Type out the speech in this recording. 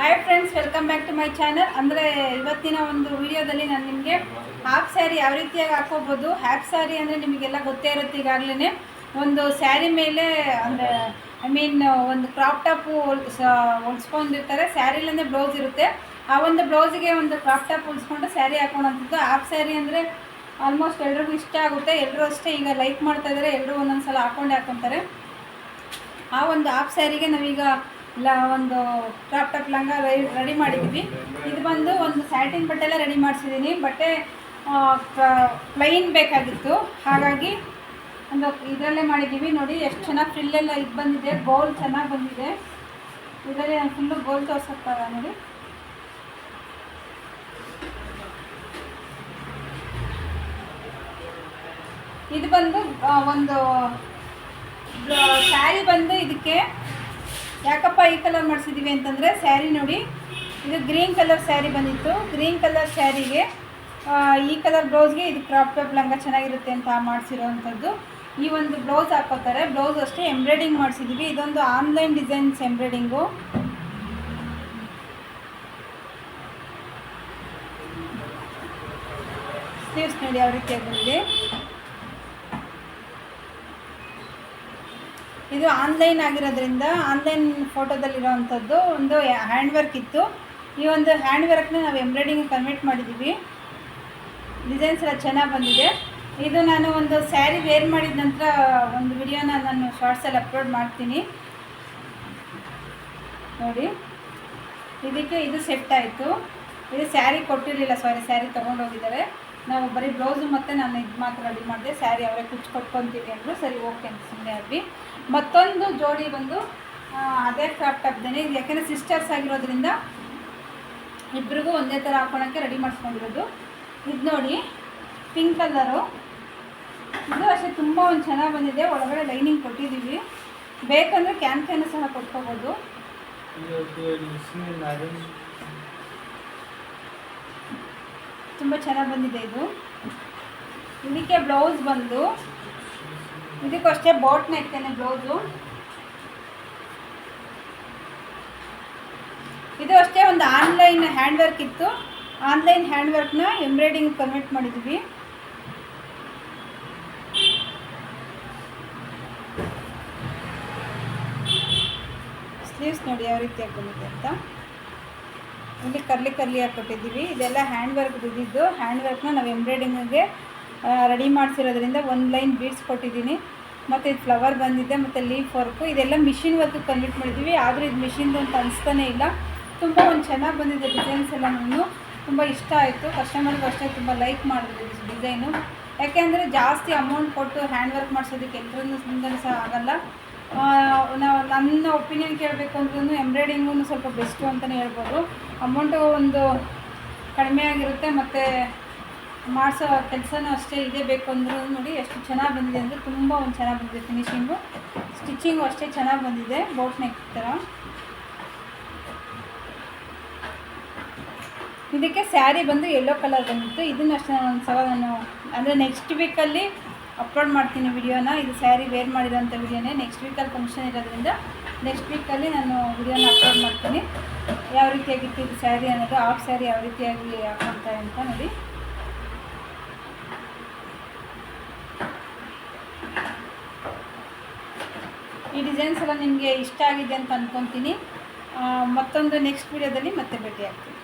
Hi friends welcome back to my channel ಅಂದರೆ ಇವತ್ತಿನ ಒಂದು ವಿಡಿಯೋದಲ್ಲಿ ನಾನು ನಿಮಗೆ ಹಾಫ್ ಸ್ಯಾರಿ ಯಾವ ರೀತಿಯಾಗಿ ಹಾಕೋಬೋದು ಹಾಫ್ ಸ್ಯಾರಿ ಅಂದರೆ ನಿಮಗೆಲ್ಲ ಗೊತ್ತೇ ಇರುತ್ತೆ ಈಗಾಗಲೇ ಒಂದು ಸ್ಯಾರಿ ಮೇಲೆ, ಅಂದರೆ ಐ ಮೀನ್ ಒಂದು ಕ್ರಾಪ್ ಟಾಪು ಹೊಲ್ಸ್ಕೊಂಡಿರ್ತಾರೆ. ಸ್ಯಾರಿಲಂದರೆ ಬ್ಲೌಸ್ ಇರುತ್ತೆ. ಆ ಒಂದು ಬ್ಲೌಸಿಗೆ ಒಂದು ಕ್ರಾಪ್ ಟಾಪ್ ಹೊಲ್ಸ್ಕೊಂಡು ಸ್ಯಾರಿ ಹಾಕೊಳ್ಳೋಂಥದ್ದು ಹಾಫ್ ಸ್ಯಾರಿ ಅಂದರೆ ಆಲ್ಮೋಸ್ಟ್ ಎಲ್ರಿಗೂ ಇಷ್ಟ ಆಗುತ್ತೆ. ಎಲ್ಲರೂ ಅಷ್ಟೇ ಈಗ ಲೈಕ್ ಮಾಡ್ತಾ ಇದ್ದಾರೆ ಎಲ್ಲರೂ ಒಂದೊಂದು ಸಲ ಹಾಕ್ಕೊಂಡೇ ಹಾಕೊತಾರೆ. ಆ ಒಂದು ಹಾಫ್ ಸ್ಯಾರಿಗೆ ನಾವೀಗ ಲ ಒಂದು ಕ್ರಾಪ್ ಟಾಪ್ ಲಂಗ ರೆಡಿ ಮಾಡಿದ್ವಿ. ಇದು ಬಂದು ಒಂದು ಸ್ಯಾಟಿನ್ ಬಟ್ಟೆ ಎಲ್ಲ ರೆಡಿ ಮಾಡಿಸಿದ್ದೀನಿ ಬಟ್ಟೆ ಪ್ಲೈನ್ ಬೇಕಾಗಿತ್ತು. ಹಾಗಾಗಿ ಒಂದು ಇದರಲ್ಲೇ ಮಾಡಿದ್ದೀವಿ ನೋಡಿ, ಎಷ್ಟು ಚೆನ್ನಾಗಿ ಫ್ರಿಲ್ಲೆಲ್ಲ ಇದು ಬಂದಿದೆ. ಗೋಲ್ ಚೆನ್ನಾಗಿ ಬಂದಿದೆ. ಇದರಲ್ಲಿ ನಾನು ಫುಲ್ಲು ಗೋಲ್ ತೋರ್ಸಕ್ಕಾಗ ನೋಡಿ. ಇದು ಬಂದು ಒಂದು ಸ್ಯಾರಿ ಬಂದು ಇದಕ್ಕೆ ಯಾಕಪ್ಪ ಈ ಕಲರ್ ಮಾಡಿಸಿದ್ದೀವಿ ಅಂತಂದರೆ ಸ್ಯಾರಿ ನೋಡಿ, ಇದು ಗ್ರೀನ್ ಕಲರ್ ಸ್ಯಾರಿ ಬಂದಿತ್ತು. ಗ್ರೀನ್ ಕಲರ್ ಸ್ಯಾರಿಗೆ ಈ ಕಲರ್ ಬ್ಲೌಸ್ಗೆ ಇದು ಕ್ರಾಪ್ ಟಾಪ್ ಲಂಗ ಚೆನ್ನಾಗಿರುತ್ತೆ ಅಂತ ಮಾಡಿಸಿರೋವಂಥದ್ದು. ಈ ಒಂದು ಬ್ಲೌಸ್ ಹಾಕೋತಾರೆ. ಬ್ಲೌಸ್ ಅಷ್ಟೇ ಎಂಬ್ರಾಯ್ಡಿಂಗ್ ಮಾಡಿಸಿದ್ದೀವಿ ಇದೊಂದು ಆನ್ಲೈನ್ ಡಿಸೈನ್ಸ್ ಎಂಬ್ರಾಯ್ಡಿಂಗು. ಸ್ಲೀವ್ಸ್ ನೋಡಿ ಯಾವ ರೀತಿಯಾಗಿ ಬಂದಿದೆ ಇದು ಆನ್ಲೈನ್ ಆಗಿರೋದ್ರಿಂದ ಆನ್ಲೈನ್ ಫೋಟೋದಲ್ಲಿರೋವಂಥದ್ದು ಒಂದು ಹ್ಯಾಂಡ್ ವರ್ಕ್ ಇತ್ತು. ಈ ಒಂದು ಹ್ಯಾಂಡ್ ವರ್ಕ್ನ ನಾವು ಎಂಬ್ರಾಯ್ಡಿಂಗ್ ಕನ್ವರ್ಟ್ ಮಾಡಿದ್ದೀವಿ. ಡಿಸೈನ್ಸ್ ಎಲ್ಲ ಚೆನ್ನಾಗಿ ಬಂದಿದೆ. ಇದು ನಾನು ಒಂದು ಸ್ಯಾರಿ ವೇರ್ ಮಾಡಿದ ನಂತರ ಒಂದು ವಿಡಿಯೋನ ನಾನು ಶಾರ್ಟ್ಸಲ್ಲಿ ಅಪ್ಲೋಡ್ ಮಾಡ್ತೀನಿ. ನೋಡಿ. ಇದಕ್ಕೆ ಇದು ಸೆಟ್ ಆಯಿತು. ಇದು ಸ್ಯಾರಿ ಕೊಟ್ಟಿರಲಿಲ್ಲ, ಸಾರಿ ಸ್ಯಾರಿ ತೊಗೊಂಡೋಗಿದ್ದಾರೆ. ನಾವು ಬರೀ ಬ್ಲೌಸು ಮತ್ತು ನಾನು ಇದು ಮಾತ್ರ ರೆಡಿ ಮಾಡಿದೆ. ಸ್ಯಾರಿ ಅವರೇ ಕುಚ್ಚು ಕಟ್ಕೊತೀನಿ ಅಂದರು ಸರಿ, ಓಕೆ ಅಂತ ಸುಮ್ಮನೆ ಆದ್ವಿ. ಮತ್ತೊಂದು ಜೋಡಿ ಬಂದು ಅದೇ ಕ್ರಾಫ್ಟ್ ಹಾಕ್ದೇನೆ. ಇದು ಯಾಕೆಂದರೆ ಸಿಸ್ಟರ್ಸ್ ಆಗಿರೋದ್ರಿಂದ ಇಬ್ರಿಗೂ ಒಂದೇ ಥರ ಹಾಕೊಳಕ್ಕೆ ರೆಡಿ ಮಾಡಿಸ್ಕೊಂಡಿರೋದು. ಇದು ನೋಡಿ ಪಿಂಕ್ ಕಲರು ಇದು ಅಷ್ಟೇ, ತುಂಬ ಒಂದು ಚೆನ್ನಾಗಿ ಬಂದಿದೆ. ಒಳಗಡೆ ಲೈನಿಂಗ್ ಕೊಟ್ಟಿದ್ದೀವಿ ಬೇಕಂದರೆ ಕ್ಯಾನ್ ಕ್ಯಾನು ಸಹ ಕೊಟ್ಕೋಬೋದು. ತುಂಬ ಚೆನ್ನಾಗಿ ಬಂದಿದೆ ಇದು. ಇದಕ್ಕೆ ಬ್ಲೌಸ್ ಬಂದು ಇದಕ್ಕೂ ಅಷ್ಟೇ ಬೋಟ್ ನೆಕ್ತೇನೆ ಬ್ಲೌಸು. ಇದು ಅಷ್ಟೇ ಒಂದು ಆನ್ಲೈನ್ ಹ್ಯಾಂಡ್ ವರ್ಕ್ ಇತ್ತು. ಆನ್ಲೈನ್ ಹ್ಯಾಂಡ್ ವರ್ಕ್ನ ಎಂಬ್ರಾಯ್ಡಿಂಗ್ ಕನ್ವರ್ಟ್ ಮಾಡಿದ್ವಿ. ಸ್ಲೀವ್ಸ್ ನೋಡಿ ಯಾವ ರೀತಿಯಾಗಿ ಬಂದಿದೆ ಅಂತ. ಇಲ್ಲಿ ಕರ್ಲಿ ಕರ್ಲಿ ಆಗಿ ಕೊಟ್ಟಿದ್ದೀವಿ ಇದೆಲ್ಲ ಹ್ಯಾಂಡ್ ವರ್ಕ್ ಬಿದ್ದಿದ್ದು ಹ್ಯಾಂಡ್ ವರ್ಕ್ನ ನಾವು ಎಂಬ್ರಾಯ್ಡಿಂಗಿಗೆ ರೆಡಿ ಮಾಡಿಸಿರೋದ್ರಿಂದ ಒಂದು ಲೈನ್ ಬೀಡ್ಸ್ ಕೊಟ್ಟಿದ್ದೀನಿ. ಮತ್ತು ಇದು ಫ್ಲವರ್ ಬಂದಿದೆ, ಮತ್ತು ಲೀಫ್ ವರ್ಕು ಇದೆಲ್ಲ ಮಿಷಿನ್ ವರ್ಕ್ ಕನ್ವಿಟ್ ಮಾಡಿದ್ದೀವಿ. ಆದರೂ ಇದು ಮಿಷಿನ್ದು ಅಂತ ಅನಿಸ್ತಾನೆ ಇಲ್ಲ. ತುಂಬ ಒಂದು ಚೆನ್ನಾಗಿ ಬಂದಿದೆ ಡಿಸೈನ್ಸ್ ಎಲ್ಲ ನಾನು ತುಂಬ ಇಷ್ಟ ಆಯಿತು. ಕಸ್ಟಮರ್ಗೂ ಅಷ್ಟೇ ತುಂಬ ಲೈಕ್ ಮಾಡಿದ್ರು ಡಿಸೈನು ಯಾಕೆಂದರೆ ಜಾಸ್ತಿ ಅಮೌಂಟ್ ಕೊಟ್ಟು ಹ್ಯಾಂಡ್ ವರ್ಕ್ ಮಾಡಿಸೋದಕ್ಕೆ ಎಲ್ಲರೂ ಸಹ ಆಗಲ್ಲ. ನಾವು ನನ್ನ ಒಪಿನಿಯನ್ ಕೇಳಬೇಕು ಅಂದ್ರೂ ಎಂಬ್ರಾಯ್ಡಿಂಗೂ ಸ್ವಲ್ಪ ಬೆಸ್ಟು ಅಂತಲೇ ಹೇಳ್ಬೋದು. ಅಮೌಂಟು ಒಂದು ಕಡಿಮೆ ಆಗಿರುತ್ತೆ ಮತ್ತು ಮಾಡಿಸೋ ಕೆಲಸನೂ ಅಷ್ಟೇ ಇದೇ ಬೇಕು ಅಂದ್ರೂ ನೋಡಿ ಎಷ್ಟು ಚೆನ್ನಾಗಿ ಬಂದಿದೆ ಅಂದರೆ ತುಂಬ ಒಂದು ಚೆನ್ನಾಗಿ ಬಂದಿದೆ ಫಿನಿಷಿಂಗು ಸ್ಟಿಚಿಂಗು ಅಷ್ಟೇ ಚೆನ್ನಾಗಿ ಬಂದಿದೆ ಬೋಟ್ ನೆಕ್ ಥರ ಇದಕ್ಕೆ ಸ್ಯಾರಿ ಬಂದು ಯೆಲ್ಲೋ ಕಲರ್ ಬಂದಿತ್ತು. ಇದನ್ನು ಅಷ್ಟೇ ನಾನು ಒಂದು ಸಲ ನಾನು, ಅಂದರೆ ನೆಕ್ಸ್ಟ್ ವೀಕಲ್ಲಿ ಅಪ್ಲೋಡ್ ಮಾಡ್ತೀನಿ ವಿಡಿಯೋನ ಇದು ಸ್ಯಾರಿ ವೇರ್ ಮಾಡಿರೋಂಥ ವಿಡಿಯೋನೇ ನೆಕ್ಸ್ಟ್ ವೀಕಲ್ಲಿ ಫಂಕ್ಷನ್ ಇರೋದ್ರಿಂದ ನೆಕ್ಸ್ಟ್ ವೀಕಲ್ಲಿ ನಾನು ವಿಡಿಯೋನ ಅಪ್ಲೋಡ್ ಮಾಡ್ತೀನಿ. ಯಾವ ರೀತಿಯಾಗಿತ್ತು ಇದು ಸ್ಯಾರಿ ಅನ್ನೋದು ಆಫ್ ಸ್ಯಾರಿ ಯಾವ ರೀತಿಯಾಗಿ ಹಾಕೊಳ್ತಾರೆ ಅಂತ ನೋಡಿ. ಈ ಡಿಸೈನ್ಸ್ ಎಲ್ಲ ನಿಮಗೆ ಇಷ್ಟ ಆಗಿದೆ ಅಂತ ಅಂದ್ಕೊತೀನಿ ಮತ್ತೊಂದು ನೆಕ್ಸ್ಟ್ ವಿಡಿಯೋದಲ್ಲಿ ಮತ್ತೆ ಭೇಟಿ ಆಗ್ತೀನಿ